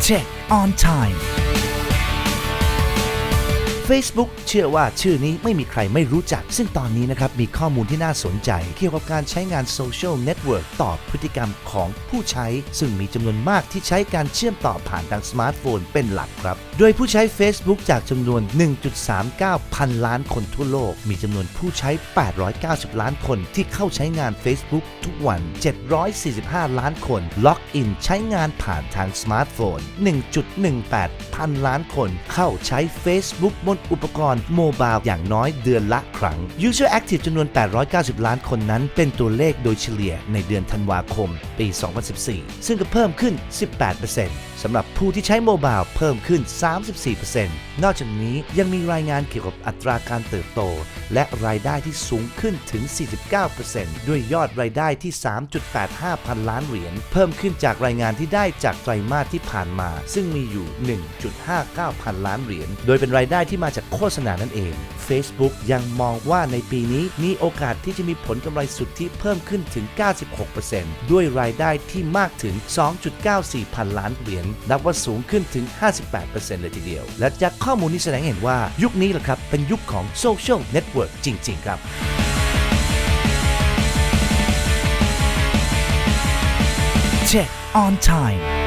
Check on Time Facebook เชื่อว่าชื่อนี้ไม่มีใครไม่รู้จัก ซึ่งตอนนี้นะครับมีข้อมูลที่น่าสนใจ เกี่ยวกับการใช้งานโซเชียลเน็ตเวิร์กต่อพฤติกรรมของผู้ใช้ ซึ่งมีจำนวนมากที่ใช้การเชื่อมต่อผ่านทางสมาร์ทโฟนเป็นหลักครับ โดยผู้ใช้ Facebook จากจำนวน 1.39 พันล้านคนทั่วโลก มีจำนวนผู้ใช้ 890 ล้านคนที่เข้าใช้งาน Facebook ทุกวัน 745 ล้านคน ล็อกอินใช้งานผ่านทางสมาร์ทโฟน 1.18 พันล้านคนเข้าใช้ Facebook บนอุปกรณ์โมบายอย่างน้อยเดือนละครั้ง User Active จำนวน 890 ล้านคนนั้น เป็นตัวเลขโดยเฉลี่ยในเดือนธันวาคมปี 2014 ซึ่งก็เพิ่มขึ้น 18% สำหรับผู้ที่ใช้โมบายเพิ่มขึ้น 34%นอกจากนี้ยังมีรายงานเกี่ยวกับอัตราการเติบโต และรายได้ที่สูงขึ้นถึง 49%ด้วยยอดรายได้ที่ 3.85 พันล้านเหรียญเพิ่มขึ้นจากรายงานที่ได้จากไตรมาสที่ผ่านมา ซึ่งมีอยู่ 1.59 พันล้านเหรียญโดยเป็นรายได้ที่มาจากโฆษณานั่นเอง Facebook ยังมองว่าในปีนี้มีโอกาสที่จะมีผลกำไรสุทธิเพิ่มขึ้นถึง 96%ด้วยรายได้ที่มากถึง 2.94 พันล้านเหรียญนับว่าสูงขึ้นถึง 58%เลยทีเดียว และจากข้อมูลนี้แสดงเห็นว่ายุคนี้แหละครับเป็นยุคของโซเชียลเน็ตเวิร์กจริง ๆ ครับ Check on time